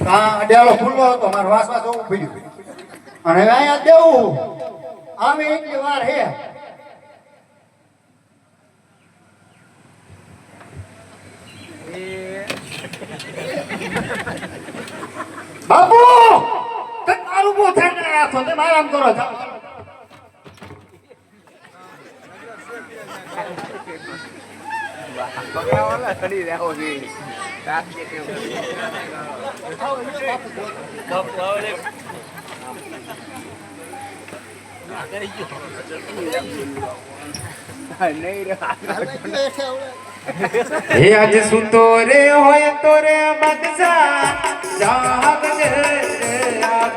આ અડ્યાળો ખુલ્લો હતો, મારે વાસ વાસ પડ્યું અને અહીંયા દેવું. આવે એટલી વાર હે. બાપુ તે તારું બહુ થઈને રાખો તે મારામ કરો, જાઓ. પકડાવાલા ખડી રહ્યો છે હે આજ સુતો રે હોય તો રે બદસા જાગ રે આજ.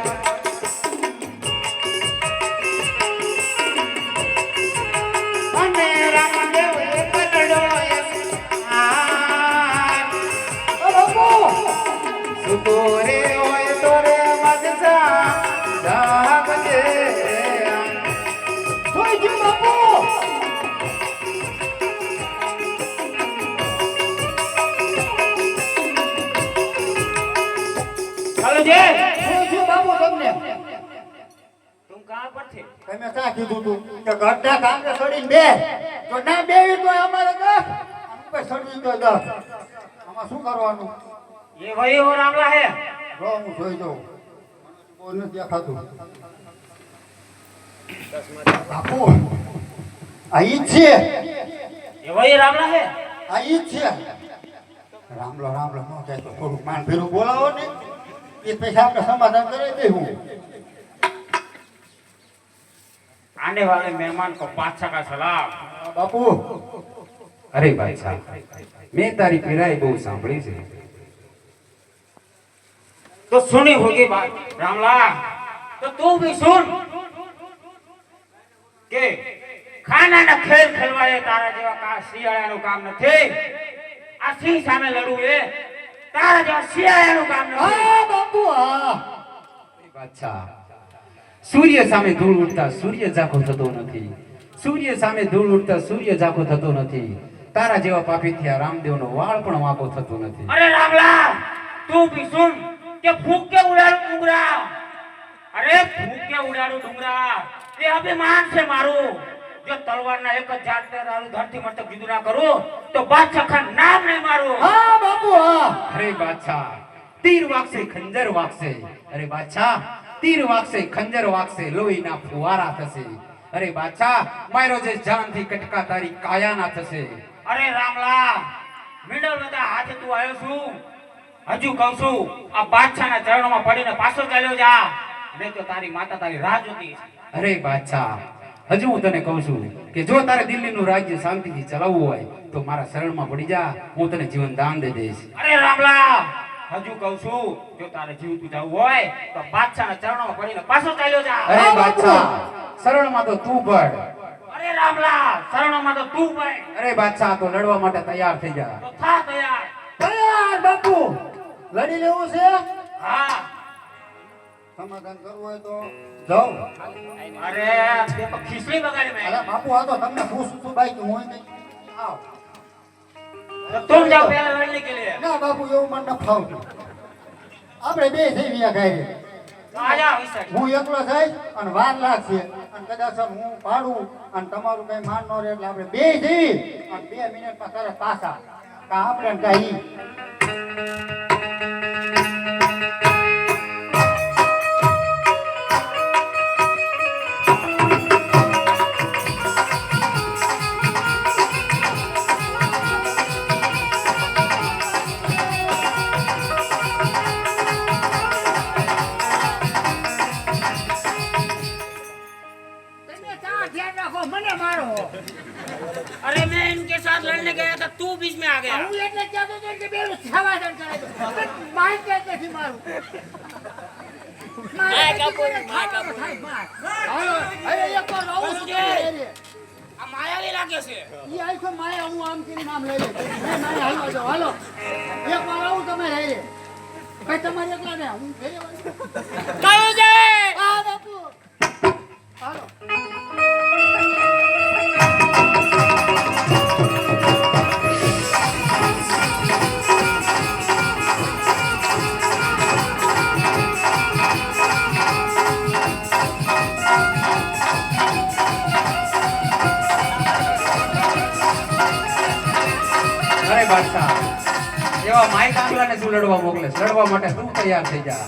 કરજે હું છું તું કાં પર છે? તમે કા કીધું તું કે ઘરના બે? તો ના અમારે તો અમે છોડવી તો દસ. આમાં શું કરવાનું? એ ભાઈ હો રામલા હે. જો હું જોઈ દઉં બોલ નથી દેખાતું. બાપુ અહીં છે. એ ભાઈ રામલા હે. અહીં છે. રામલો રામલો નો કહેતો. થોડુંક માન ફેરું બોલાવો ને. એ પૈસા આપણે સમાધાન કરી દઈશું આને વાળે મહેમાન કો પાછા કા સલામ. બાપુ. અરે ભાઈ સાહેબ મેં તારી પીડાઈ બહુ સાંભળી છે. તો સુની હોગી બાત રામલા તો તું ભી સુન કે ખાનાના ખેલ ખેલવાળે તારા જેવા કા શિયાળા નું કામ નથી? આ સિંહ સામે લડવું એ. તારા જેવા શિયાળાનું કામ નથી હા બાપુ હા. અચ્છા સૂર્ય સામે ધૂળ ઉડતા સૂર્ય ઝાંખો થતો નથી. સૂર્ય સામે ધૂળ ઉડતા સૂર્ય ઝાંખો થતો નથી. તારા જેવા પાપી થયા રામદેવનો વાળ પણ વાંકો થતો નથી. અરે રામલા તું બી સુન કે ફૂક કે ઉડાડું ડુંગરા? અરે ફૂક કે ઉડાડું ડુંગરા. એ અભિમાન છે મારું. જો તલવારના એક જ ઝાડ પર ધરતી મસ્તક જુદું ના કરું તો બાદશાહ ખાન નામ નહીં મારું. હા બાપુ અરે બાદશાહ, તીર વાગશે, ખંજર વાગશે. અરે બાદશાહ, તીર વાગશે, ખંજર વાગશે, લોહીના ફુવારા થશે. અરે બાદશાહ મારો જે જાનથી કટકા તારી કાયાના થશે. અરે રામલા, મિડલ બધા હાથે તું આવ્યો છું. હજુ કહું છું, આ બાદશાહના ચરણોમાં પડીને પાછો ચાલ્યો જા. નહીં તો તારી માતા તારી રાહ જોતી અરે બાદશાહ હજુ હું તને કહું છું કે જો તારે દિલ્હીનું રાજ્ય શાંતિથી ચલાવવું હોય તો મારા શરણમાં પડી જા હું તને જીવન દાન દઈ દઈશ. અરે રામલા હજુ કહું છું જો તારે જીવતું જવું હોય તો બાદશાહના ચરણોમાં પડીને પાછો ચાલ્યો જા. અરે બાદશાહ શરણમાં તો તું પડ. અરે રામલા શરણોમાં તો તું પડ. અરે બાદશાહ તો લડવા માટે તૈયાર થઈ જા. તો થા તૈયાર. તૈયાર બાપુ. લડી લેવું છે? હા. સમાધાન કરવું હોય તો જાઓ. અરે ખીચડી બગાડી અરે બાપુ આ તો તમને પૂછું છું ભાઈ કે હું આવ. તું જાઓ પહેલા લડને કે લે. ના બાપુ એવું મને ન ફાવતું. આપણે બે થઈ ગયા ઘરે. હું એકલો થઈ અને વાર લાગશે. અને કદાચ હું પાડું અને તમારું કઈ માન ન રહે એટલે આપણે બે થઈ અને બે મિનિટમાં તારે પાછા. આપણે કઈ. मैं इनके साथ लड़ने गया था तू बीच में आ गया હું એટલે કહેતો હતો કે બેનું સમાધાન કરાય દો. પણ માય કે નથી મારું મારે નથી કોઈને ખાવાનું થાય, માર. હાલો, હવે એક વાર રહું છું તમારે ઘરે. આ માયાવી લાગે છે ઈ આખો માયા હું આમ કરીને આમ લઈ લઈશ. મેં મારે હાલવા જાઉં, હાલો. એક વાર આવું તમે ઘરે. ભાઈ તમારે એકલા ને હું ઘરે વાળી. હા, બાપુ. હાલો. બાદશાહ એવા માય કાંગલાને તું લડવા મોકલે લડવા માટે તું તૈયાર થઈ જા.